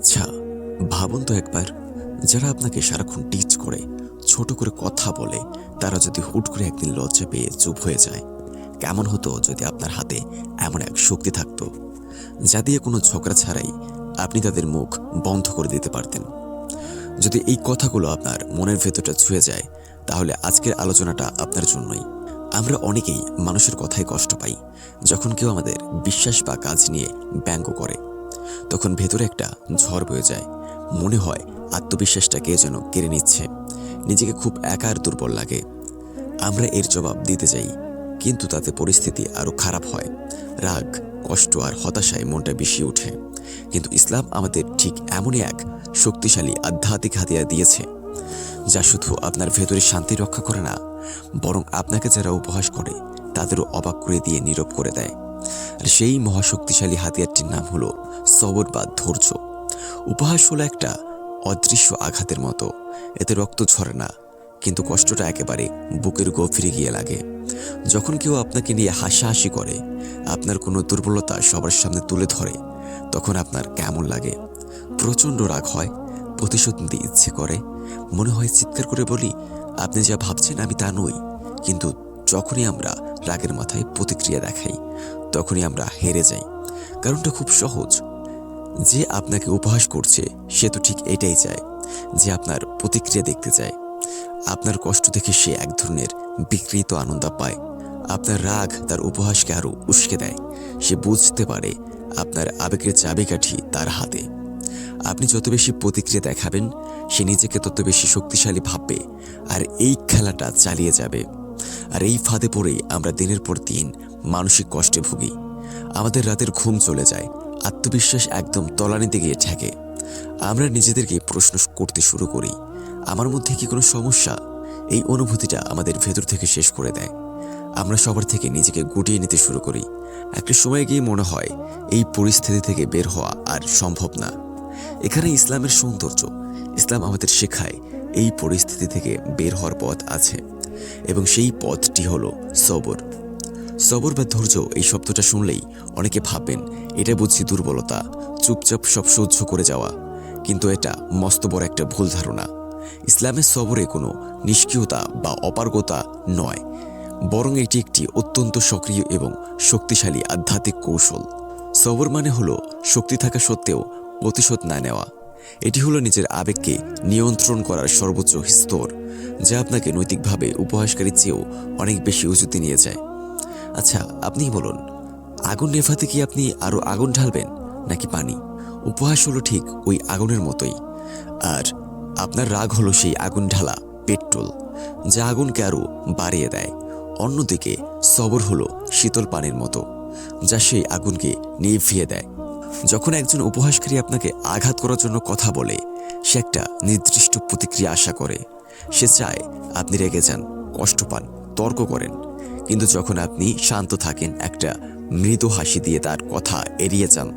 আচ্ছা ভাবুন তো একবার। যারা আপনাকে সারাক্ষণ টিচ করে, ছোট করে কথা বলে, তারা যদি হুট করে একদিন লজ্জা পেয়ে চুপ হয়ে যায়, কেমন হতো যদি আপনার হাতে এমন এক শক্তি থাকতো? যা দিয়ে কোনো ঝগড়া ছাড়াই আপনি তাদের মুখ বন্ধ করে দিতে পারতেন। যদি এই কথাগুলো আপনার মনের ভেতরটা ছুঁয়ে যায়, তাহলে আজকের আলোচনাটা আপনার জন্যই। আমরা অনেকেই মানুষের কথায় কষ্ট পাই, যখন কেউ আমাদের বিশ্বাস বা কাজ নিয়ে ব্যঙ্গ করে। তখন ভেতরে একটা ঝড় বয়ে যায়। মনে হয় আত্মবিশ্বাসটা কে যেন কেড়ে নিচ্ছে। নিজেকে খুব একা আর দুর্বল লাগে। আমরা এর জবাব দিতে যাই, কিন্তু তাতে পরিস্থিতি আরও খারাপ হয়। রাগ, কষ্ট আর হতাশায় মনটা বেশি ওঠে। কিন্তু ইসলাম আমাদের ঠিক এমনই এক শক্তিশালী আধ্যাত্মিক হাতিয়ার দিয়েছে, যা শুধু আপনার ভেতরে শান্তি রক্ষা করে না, বরং আপনাকে যারা উপহাস করে, তাদেরও অবাক করে দিয়ে নীরব করে দেয়। আর সেই মহাশক্তিশালী হাতিয়ারটির নাম হলো সবর বা ধৈর্য। উপহাস হলো একটা অদৃশ্য আঘাতের মতো। এতে রক্ত ঝরে না, কিন্তু কষ্টটা একেবারে বুকের গভীরে গিয়ে লাগে। যখন কেউ আপনাকে নিয়ে হাসাহাসি করে, আপনার কোনো দুর্বলতা সবার সামনে তুলে ধরে, তখন আপনার কেমন লাগে? প্রচণ্ড রাগ হয়, প্রতিশোধ নিতে ইচ্ছে করে। মনে হয় চিৎকার করে বলি, আপনি যা ভাবছেন আমি তা নই। কিন্তু যখনই আমরা রাগের মাথায় প্রতিক্রিয়া দেখাই তখনই আমরা হেরে যাই। কারণটা খুব সহজ। যে আপনাকে উপহাস করছে, সে তো ঠিক এটাই চায়, যে আপনার প্রতিক্রিয়া দেখতে চায়। আপনার কষ্ট দেখে সে এক ধরনের বিকৃত আনন্দ পায়। আপনার রাগ তার উপহাসকে আরও উস্কে দেয়। সে বুঝতে পারে আপনার আবেগের চাবিকাঠি তার হাতে। আপনি যত বেশি প্রতিক্রিয়া দেখাবেন, সে নিজেকে তত বেশি শক্তিশালী ভাববে, আর এই খেলাটা চালিয়ে যাবে। আর এই ফাঁদে পড়েই আমরা দিনের পর দিন মানসিক কষ্টে ভুগি। আমাদের রাতের ঘুম চলে যায়, আত্মবিশ্বাস একদম তলানিতে গিয়ে ঠেকে। আমরা নিজেদেরকে প্রশ্ন করতে শুরু করি, আমার মধ্যে কি কোনো সমস্যা? এই অনুভূতিটা আমাদের ভেতর থেকে শেষ করে দেয়। আমরা সবার থেকে নিজেকে গুটিয়ে নিতে শুরু করি। একটা সময় গিয়ে মনে হয়, এই পরিস্থিতি থেকে বের হওয়া আর সম্ভব না। এখানে ইসলামের সৌন্দর্য, ইসলাম আমাদের শেখায়, এই পরিস্থিতি থেকে বের হওয়ার পথ আছে। এবং সেই পথটি হলো সবর। সবর বা ধৈর্য, এই শব্দটা শুনলেই অনেকে ভাববেন, এটা বুঝছি দুর্বলতা, চুপচাপ সব সহ্য করে যাওয়া। কিন্তু এটা মস্ত বড় একটা ভুল ধারণা। ইসলামের সবরে কোনো নিষ্ক্রিয়তা বা অপারগতা নয়। বরং এটি একটি অত্যন্ত সক্রিয় এবং শক্তিশালী আধ্যাত্মিক কৌশল। সবর মানে হলো শক্তি থাকা সত্ত্বেও প্রতিশোধ না নেওয়া। এটি হলো নিজের আবেগকে নিয়ন্ত্রণ করার সর্বোচ্চ স্তর, যা আপনাকে নৈতিকভাবে উপহাসকারীর চেয়েও অনেক বেশি উঁচুতে নিয়ে যায়। আচ্ছা আপনি বলুন, আগুন নেভাতে কি আপনি আরও আগুন ঢালবেন, নাকি পানি? উপহাস হলো ঠিক ওই আগুনের মতোই। আর আপনার রাগ হলো সেই আগুন ঢালা, পেট্রোল, যা আগুনকে আরও বাড়িয়ে দেয়। অন্যদিকে, সবর হলো শীতল পানির মতো, যা সেই আগুনকে নিভিয়ে দেয়। যখন একজন উপহাসকারী আপনাকে আঘাত করার জন্য কথা বলে, সে একটা নির্দিষ্ট প্রতিক্রিয়া আশা করে। সে চায় আপনি রেগে যান, কষ্ট পান, তর্ক করেন। কিন্তু যখন আপনি শান্ত থাকেন, একটা মৃদু হাসি দিয়ে তার কথা এড়িয়ে যান,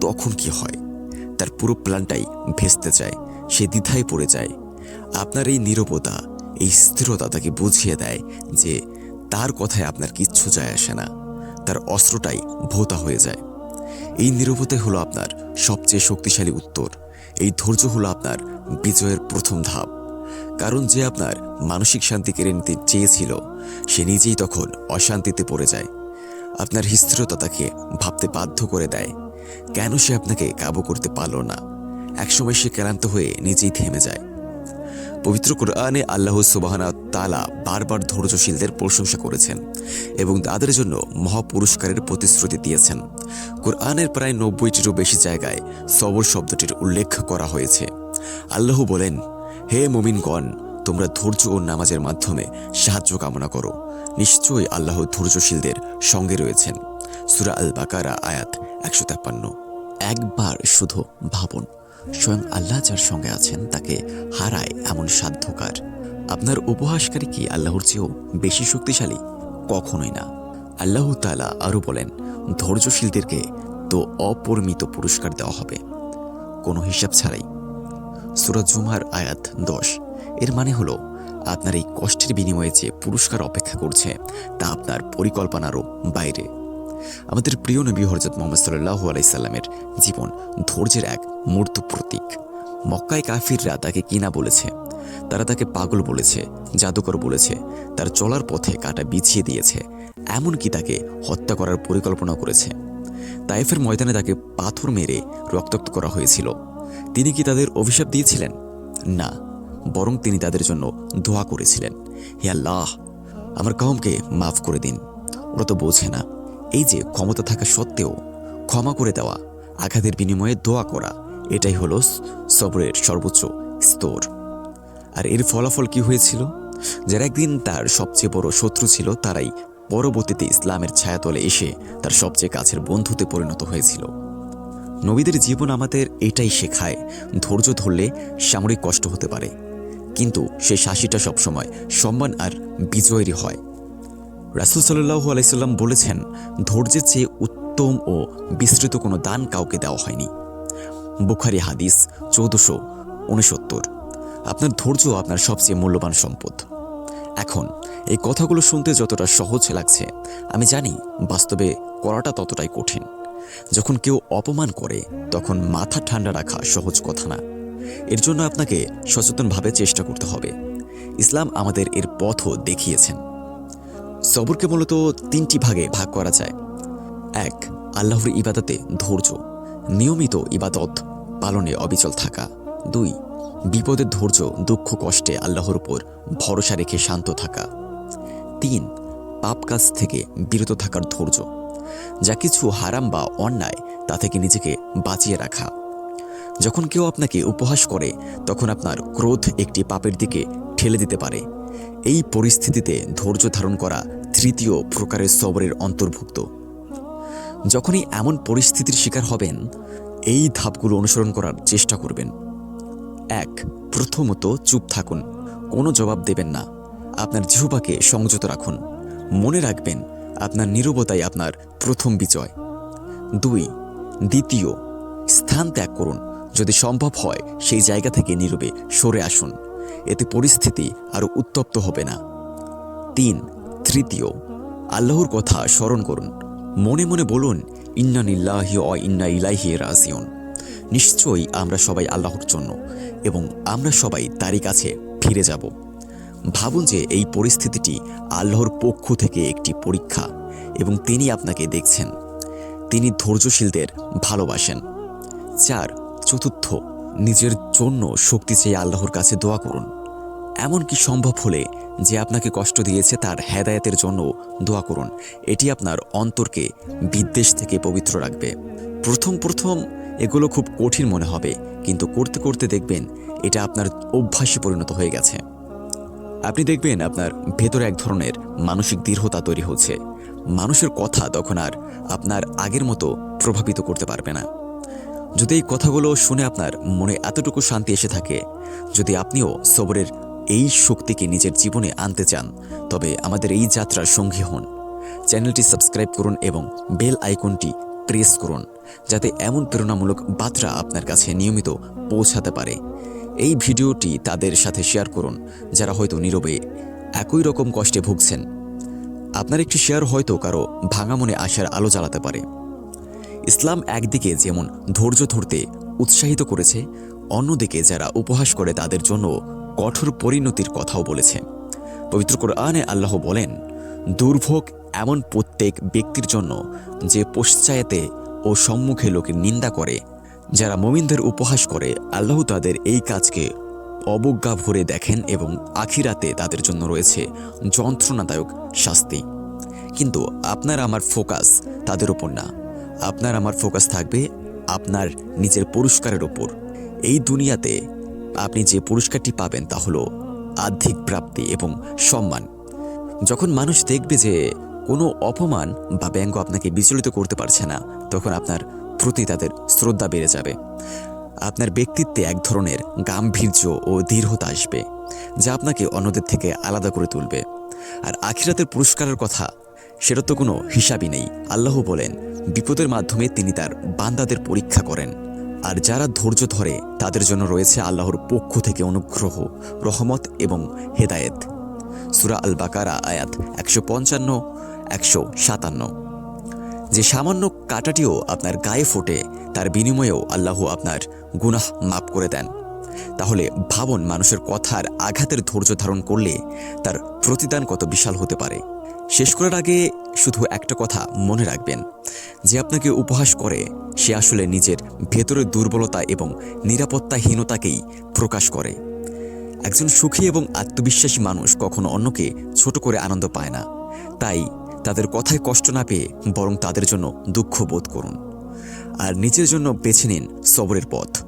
তখন কি হয়? তার পুরো প্ল্যানটাই ভেস্তে যায়, সে দ্বিধায় পড়ে যায়। আপনার এই নীরবতা, এই স্থিরতা তাকে বুঝিয়ে দেয় যে তার কথায় আপনার কিচ্ছু যায় আসে না, তার অস্ত্রটাই ভোতা হয়ে যায়। এই নীরবতাই হলো আপনার সবচেয়ে শক্তিশালী উত্তর, এই ধৈর্য হলো আপনার বিজয়ের প্রথম ধাপ। কারণ যে আপনার মানসিক শান্তি কেড়ে নিতে চেয়েছিল, সে নিজেই তখন অশান্তিতে পড়ে যায়। আপনার স্থিরতা তাকে ভাবতে বাধ্য করে দেয়। কেন সে আপনাকে কাবু করতে পারল না? একসময় সে ক্লান্ত হয়ে নিজেই থেমে যায়। পবিত্র কোরআনে আল্লাহ সুবাহানা তালা বারবার ধৈর্যশীলদের প্রশংসা করেছেন এবং তাদের জন্য মহাপুরস্কারের প্রতিশ্রুতি দিয়েছেন। কোরআনের প্রায় নব্বইটিরও বেশি জায়গায় সবর শব্দটির উল্লেখ করা হয়েছে। আল্লাহ বলেন হে মুমিনগণ, তোমরা ধৈর্য ও নামাজের মাধ্যমে সাহায্য কামনা করো। নিশ্চয়ই আল্লাহ ধৈর্যশীলদের সঙ্গে রয়েছেন। সুরা আল বাকারা আয়াত একশো তেপ্পান্ন। একবার শুধু ভাবুন, স্বয়ং আল্লাহ যার সঙ্গে আছেন তাকে হারায় এমন সাধ্যকার আপনার উপহাসকারী কি আল্লাহর চেয়েও বেশি শক্তিশালী? কখনোই না। আল্লাহ তালা আরও বলেন, ধৈর্যশীলদেরকে তো অপরিমিত পুরস্কার দেওয়া হবে। কোনো হিসাব ছাড়াই জুমার আয়াত দশ। এর মানে হলো, আপনার এই কষ্টের বিনিময়ে যে পুরস্কার অপেক্ষা করছে, তা আপনার পরিকল্পনারও বাইরে। আমাদের প্রিয় নবী হরজত মোহাম্মদ সাল্লাহু আলাইসাল্লামের জীবন ধৈর্যের এক মূর্ত প্রতীক। মক্কায় কাফিররা তাকে কিনা বলেছে? তারা তাকে পাগল বলেছে, জাদুকর বলেছে, তার চলার পথে কাটা বিছিয়ে দিয়েছে, এমনকি তাকে হত্যা করার পরিকল্পনা করেছে। তাইফের ময়দানে তাকে পাথর মেরে রক্তাক্ত করা হয়েছিল। তিনি কি তাদের অভিশাপ দিয়েছিলেন? না, বরং তিনি তাদের জন্য দোয়া করেছিলেন। হে আল্লাহ, আমার কমকে মাফ করে দিন। ওরা তো বোঝে না। এই যে ক্ষমতা থাকা সত্ত্বেও ক্ষমা করে দেওয়া, আঘাতের বিনিময়ে দোয়া করা, এটাই হলো সবরের সর্বোচ্চ স্তর। আর এর ফলাফল কি হয়েছিল? যারা একদিন তার সবচেয়ে বড় শত্রু ছিল, তারাই পরবর্তীতে ইসলামের ছায়াতলে এসে তার সবচেয়ে কাছের বন্ধুতে পরিণত হয়েছিল। নবীদের জীবন আমাদের এটাই শেখায়, ধৈর্য ধরলে সামরিক কষ্ট হতে পারে। কিন্তু সেই শাসিটা সবসময় সম্মান আর বিজয়েরই হয়। রাসুল সাল্লাহু আলাইসাল্লাম বলেছেন, ধৈর্যের চেয়ে উত্তম ও বিস্তৃত কোনো দান কাউকে দেওয়া হয়নি। বুখারি হাদিস চৌদ্দশো উনসত্তর। আপনার ধৈর্য আপনার সবচেয়ে মূল্যবান সম্পদ। এখন, এই কথাগুলো শুনতে যতটা সহজ লাগছে, আমি জানি বাস্তবে করাটা ততটাই কঠিন। যখন কেউ অপমান করে, তখন মাথা ঠান্ডা রাখা সহজ কথা না। এর জন্য আপনাকে সচেতনভাবে চেষ্টা করতে হবে। ইসলাম আমাদের এর পথও দেখিয়েছেন। সবরকে মূলত তিনটি ভাগে ভাগ করা যায়। এক, আল্লাহর ইবাদতে ধৈর্য, নিয়মিত ইবাদত, পালনে অবিচল থাকা। দুই বিপদের ধৈর্য, দুঃখ কষ্টে আল্লাহর উপর ভরসা রেখে শান্ত থাকা। তিন, পাপ কাজ থেকে বিরত থাকার ধৈর্য। যা কিছু হারাম বা অন্যায় তা থেকে নিজেকে বাঁচিয়ে রাখা? যখন কেউ আপনাকে উপহাস করে, তখন আপনার ক্রোধ একটি পাপের দিকে ঠেলে দিতে পারে। এই পরিস্থিতিতে ধৈর্য ধারণ করা তৃতীয় প্রকারের সবরের অন্তর্ভুক্ত। যখনই এমন পরিস্থিতির শিকার হবেন, এই ধাপগুলো অনুসরণ করার চেষ্টা করবেন। এক, প্রথমত চুপ থাকুন। কোনো জবাব দেবেন না। আপনার জিহুবাকে সংযত রাখুন। মনে রাখবেন আপনার নীরবতাই আপনার প্রথম বিজয়। দুই, দ্বিতীয়, স্থান ত্যাগ করুন। যদি সম্ভব হয়, সেই জায়গা থেকে নীরবে সরে আসুন। এতে পরিস্থিতি আরও উত্তপ্ত হবে না। তিন, তৃতীয়, আল্লাহর কথা স্মরণ করুন। মনে মনে বলুন ইন্না নিল্লাহি অ ইন্না ইলাইহি রাজিউন। নিশ্চয়ই আমরা সবাই আল্লাহর জন্য এবং আমরা সবাই তারই কাছে ফিরে যাব। ভাবুন যে এই পরিস্থিতিটি আল্লাহর পক্ষ থেকে একটি পরীক্ষা এবং তিনি আপনাকে দেখছেন। তিনি ধৈর্যশীলদের ভালোবাসেন। চার, চতুর্থ, নিজের জন্য শক্তি চেয়ে আল্লাহর কাছে দোয়া করুন। এমনকি সম্ভব হলে যে আপনাকে কষ্ট দিয়েছে তার হেদায়েতের জন্য দোয়া করুন। এটি আপনার অন্তরকে বিদ্বেষ থেকে পবিত্র রাখবে। প্রথম প্রথম এগুলো খুব কঠিন মনে হবে, কিন্তু করতে করতে দেখবেন এটা আপনার অভ্যাসে পরিণত হয়ে গেছে। আপনি দেখবেন আপনার ভেতরে এক ধরনের মানসিক দৃঢ়তা তৈরি হচ্ছে। মানুষের কথা তখন আর আপনার আগের মতো প্রভাবিত করতে পারবে না। যদি এই কথাগুলো শুনে আপনার মনে এতটুকু শান্তি এসে থাকে, যদি আপনিও সবরের এই শক্তিকে নিজের জীবনে আনতে চান, তবে আমাদের এই যাত্রার সঙ্গী হন। চ্যানেলটি সাবস্ক্রাইব করুন এবং বেল আইকনটি প্রেস করুন, যাতে এমন প্রেরণামূলক বার্তা আপনার কাছে নিয়মিত পৌঁছাতে পারে। এই ভিডিওটি তাদের সাথে শেয়ার করুন, যারা হয়তো নীরবে একই রকম কষ্টে ভুগছেন। আপনার একটি শেয়ার হয়তো কারও ভাঙা মনে আশার আলো জ্বালাতে পারে। ইসলাম একদিকে যেমন ধৈর্য ধরতে উৎসাহিত করেছে, অন্যদিকে যারা উপহাস করে তাদের জন্য কঠোর পরিণতির কথাও বলেছে। পবিত্র কোরআনে আল্লাহ বলেন, দুর্ভোগ এমন প্রত্যেক ব্যক্তির জন্য যে পশ্চায়েতে ও সম্মুখে লোকের নিন্দা করে যারা মোমিনদের উপহাস করে, আল্লাহ তাদের এই কাজকে অবজ্ঞা ভরে দেখেন এবং আখিরাতে তাদের জন্য রয়েছে যন্ত্রণাদায়ক শাস্তি। কিন্তু আপনার আমার ফোকাস তাদের ওপর না। আপনার আমার ফোকাস থাকবে আপনার নিজের পুরস্কারের ওপর এই দুনিয়াতে আপনি যে পুরস্কারটি পাবেন তা হলো আর্থিক প্রাপ্তি এবং সম্মান। যখন মানুষ দেখবে যে কোনো অপমান বা ব্যঙ্গ আপনাকে বিচলিত করতে পারছে না, তখন আপনার প্রতি তাদের শ্রদ্ধা বেড়ে যাবে। আপনার ব্যক্তিত্বে এক ধরনের গাম্ভীর্য ও দৃঢ়তা আসবে, যা আপনাকে অন্যদের থেকে আলাদা করে তুলবে। আর আখিরাতের পুরস্কারের কথা সেটা তো কোনো হিসাবই নেই। আল্লাহ বলেন, বিপদের মাধ্যমে তিনি তার বান্দাদের পরীক্ষা করেন। আর যারা ধৈর্য ধরে, তাদের জন্য রয়েছে আল্লাহর পক্ষ থেকে অনুগ্রহ, রহমত এবং হেদায়েত। সুরা আল বাকারা আয়াত একশো পঞ্চান্ন, একশো সাতান্ন। যে সামান্য কাটাটিও আপনার গায়ে ফোটে, তার বিনিময়েও আল্লাহ আপনার গুনাহ মাফ করে দেন। তাহলে ভাবন, মানুষের কথার আঘাতের ধৈর্য ধারণ করলে তার প্রতিদান কত বিশাল হতে পারে। শেষ করার আগে শুধু একটা কথা মনে রাখবেন, যে আপনাকে উপহাস করে, সে আসলে নিজের ভেতরের দুর্বলতা এবং নিরাপত্তাহীনতাকেই প্রকাশ করে। একজন সুখী এবং আত্মবিশ্বাসী মানুষ কখনো অন্যকে ছোট করে আনন্দ পায় না। তাই তাদের কথায় কষ্ট না পেয়ে বরং তাদের জন্য দুঃখ বোধ করুন। আর নিজের জন্য বেছে নিন সবরের পথ।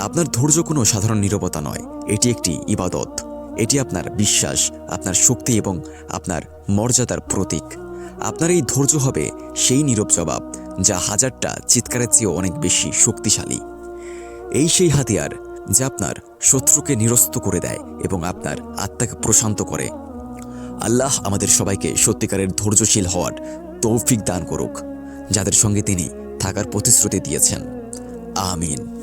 আপনার ধৈর্য কোনো সাধারণ নীরবতা নয়, এটি একটি ইবাদত। এটি আপনার বিশ্বাস, আপনার শক্তি এবং আপনার মর্যাদার প্রতীক। আপনার এই ধৈর্য হবে সেই নীরব জবাব যা হাজারটা চিৎকারের চেয়েও অনেক বেশি শক্তিশালী। এই সেই হাতিয়ার যা আপনার শত্রুকে নিরস্ত করে দেয় এবং আপনার আত্মাকে প্রশান্ত করে। আল্লাহ আমাদের সবাইকে সত্যিকারের ধৈর্যশীল হওয়ার তৌফিক দান করুক। যাদের সঙ্গে তিনি থাকার প্রতিশ্রুতি দিয়েছেন। আমিন।